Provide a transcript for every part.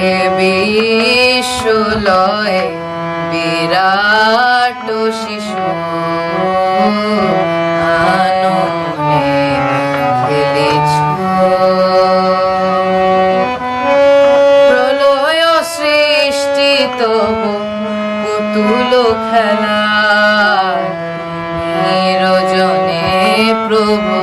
এ বিশ্বলয়ে বিরাট শিশু প্রলয় সৃষ্টি খেলা নিরজনে প্রভু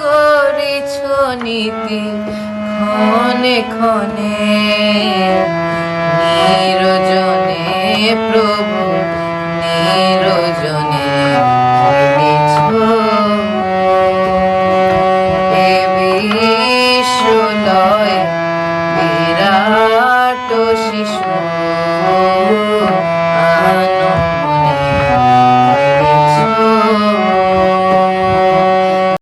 গড়িছ নীতি ক্ষণে ক্ষণে নিরজনে প্রভু